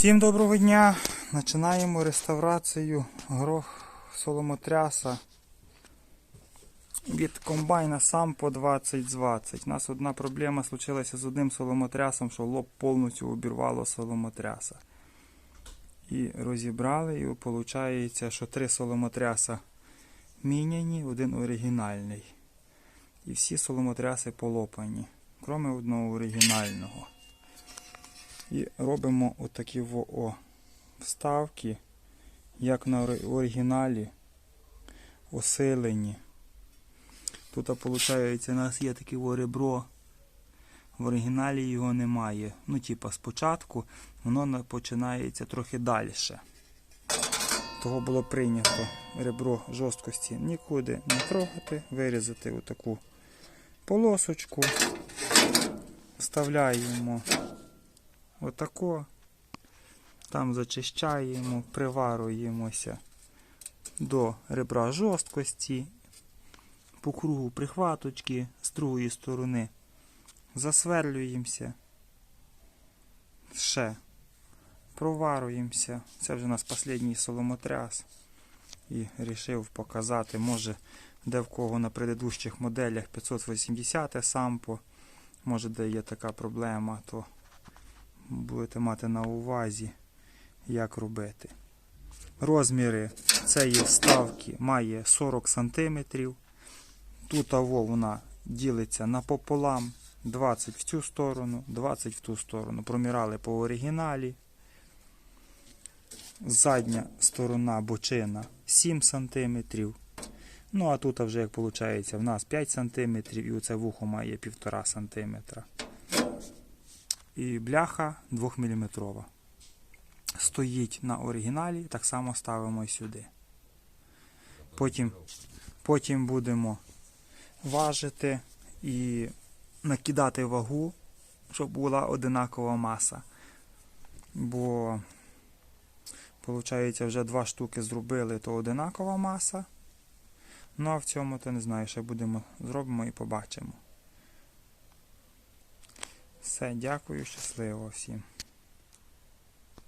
Всім доброго дня! Починаємо реставрацію горох соломотряса від комбайна сам по 2020. У нас одна проблема случилася з одним соломотрясом, що лоб повністю обірвало соломотряса. І розібрали, і виходить, що три соломотряса міняні, один оригінальний. І всі соломотряси полопані, крім одного оригінального. І робимо отакі о вставки, як на оригіналі, осилені. Тут, виходить, у нас є таке ребро. В оригіналі його немає. Ну, типа, спочатку воно починається трохи далі. Того було прийнято ребро жорсткості нікуди не трогати, вирізати отаку полосочку, вставляємо Отако. Там зачищаємо, приварюємося до ребра жорсткості, по кругу прихваточки з другої сторони. Засверлюємося. Ще. Проварюємося. Це вже у нас останній соломотряс. І вирішив показати, може, де в кого на предыдущих моделях 580 сампо, може, де є така проблема, то будете мати на увазі, як робити. Розміри цієї вставки має 40 см. Тут аво вона ділиться напополам. 20 в цю сторону, 20 в ту сторону. Промірали по оригіналі. Задня сторона бочина 7 см. Ну, а тут вже, як виходить, в нас 5 см і оце вухо має 1,5 см і бляха 2 мм. Стоїть на оригіналі, так само ставимо і сюди. Потім, потім будемо важити і накидати вагу, щоб була одинакова маса. Бо, виходить, вже два штуки зробили, то одинакова маса. Ну а в цьому то не знаю, ще будемо зробимо і побачимо. Все, дякую, щасливо всім.